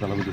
தளபதி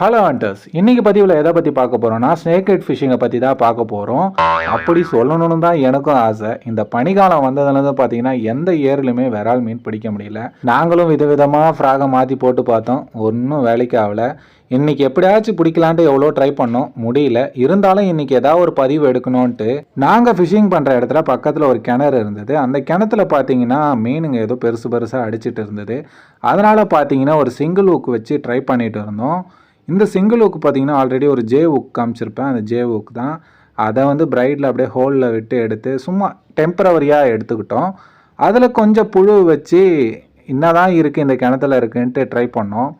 hello hunters இன்னைக்கு பதிவில் எதை பற்றி பார்க்க போகிறோம்னா ஸ்னேக் ஹெட் ஃபிஷிங்கை பற்றி தான் பார்க்க போகிறோம் அப்படி சொல்லணும்னு தான் எனக்கும் ஆசை. இந்த பனிக்காலம் வந்ததுலேருந்து பார்த்தீங்கன்னா எந்த ஏர்லையுமே விரால் மீன் பிடிக்க முடியல. நாங்களும் விதவிதமாக ஃப்ராகை மாற்றி போட்டு பார்த்தோம். ஒன்றும் வேலைக்கு ஆகல. இன்னைக்கு எப்படியாச்சும் பிடிக்கலான்ட்டு எவ்வளோ ட்ரை பண்ணோம். முடியல. இருந்தாலும் இன்னைக்கு ஏதாவது ஒரு பதிவு எடுக்கணும்ன்ட்டு நாங்கள் ஃபிஷிங் பண்ணுற இடத்துல பக்கத்தில் ஒரு கிணறு இருந்தது. அந்த கிணத்துல பார்த்தீங்கன்னா மீனுங்க ஏதோ பெருசு பெருசாக அடிச்சிட்டு இருந்தது. அதனால் பார்த்தீங்கன்னா ஒரு சிங்கிள் ஊக்கு வச்சு ட்ரை பண்ணிட்டு இருந்தோம். இந்த சிங்கிள் ஊக்கு பார்த்தீங்கன்னா ஆல்ரெடி ஒரு ஜே ஊக் காமிச்சிருப்பேன். அந்த ஜே ஊக் தான். அதை வந்து பிரைடில் அப்படியே ஹோலில் விட்டு எடுத்து சும்மா டெம்பரவரியாக எடுத்துக்கிட்டோம். அதில் கொஞ்சம் புழு வச்சு என்ன தான் இருக்குது இந்த கிணத்துல இருக்குன்ட்டு ட்ரை பண்ணோம்.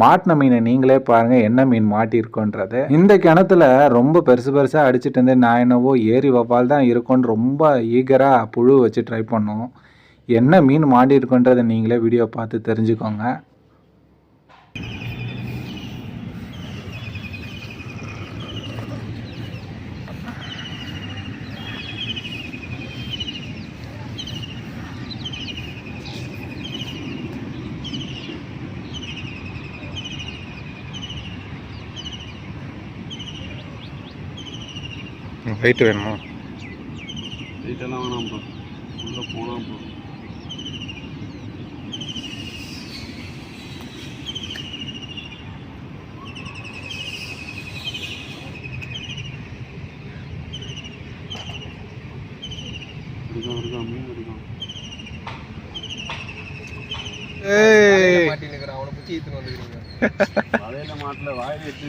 மாட்டின மீனை நீங்களே பாருங்கள் என்ன மீன் மாட்டியிருக்கோன்றது இந்த கிணத்துல ரொம்ப பெருசு பெருசாக அடிச்சிட்டு இருந்து நான் என்னவோ ஏரி வவ்வால் தான் இருக்கும்னு ரொம்ப ஈகராக புழு வச்சு ட்ரை பண்ணோம். என்ன மீன் மாட்டியிருக்கோன்றதை நீங்களே வீடியோ பார்த்து தெரிஞ்சுக்கோங்க. வெயிட் வேணுமா? வெயிட்டெல்லாம் வேணாம் ப்ரோ உள்ளே போனால் ப்ரோ இருக்கான் இருக்கான் மீன் இருக்கான் வலையில மாட்டில் வாயில் எட்டு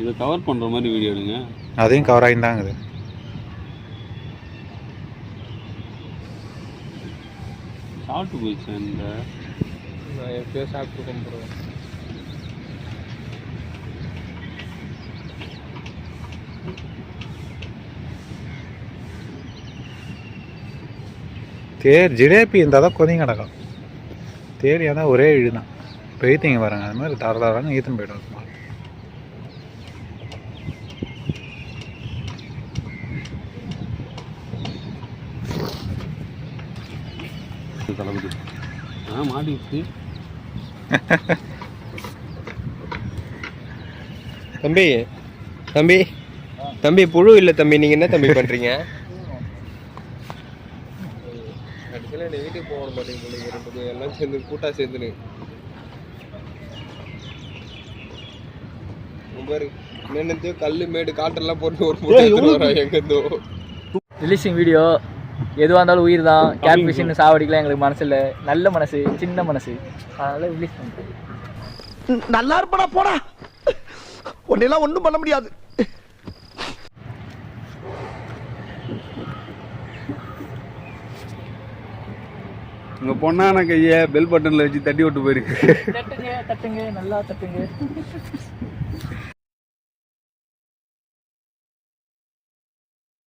இதை கவர் பண்ணுற மாதிரி வீடியோ எடுங்க. அதையும் கவர் ஆகிந்தாங்குது. சாப்பிட்டு போயிடுச்சு இந்த தேர் ஜிலேபி இருந்தால் தான் கொதிங்க கிடக்கும். தேர் ஏன்னா ஒரே இழுதான். பெய்த்திங்க பாருங்க அது மாதிரி தர தரன்னு ஈத்தன் போய்டும் சும்மா தளபதி ஆ மாட்டிடுச்சு தம்பி தம்பி தம்பி புழு இல்லை தம்பி நீங்க என்ன தம்பி நீ வீட்டுக்கு போக மாட்டேங்க போல இருக்கு. ரெண்டு பேரும் எல்லாம் சேர்ந்து கூட்டா சேர்ந்துன்னு பாரு கல்லு மேடு காட்டெல்லாம் போட்டு ஒரு எங்கேருந்தோ. ரிலீசிங் வீடியோ எதுவாக இருந்தாலும் உயிர் தான். கேட் ஃபிஷ்னு சாவடிக்கலாம் எங்களுக்கு மனசு இல்லை நல்ல மனசு சின்ன மனசு. அதனால ரிலீஸ் பண்ணுறேன் நல்லா இருப்படா போடா. உன்னையெல்லாம் ஒண்ணும் பண்ண முடியாது. உங்கள் பொண்ணான கையை பெல் பட்டனில் வச்சு தட்டி விட்டு போயிருக்கு தட்டுங்க தட்டுங்க நல்லா தட்டுங்க.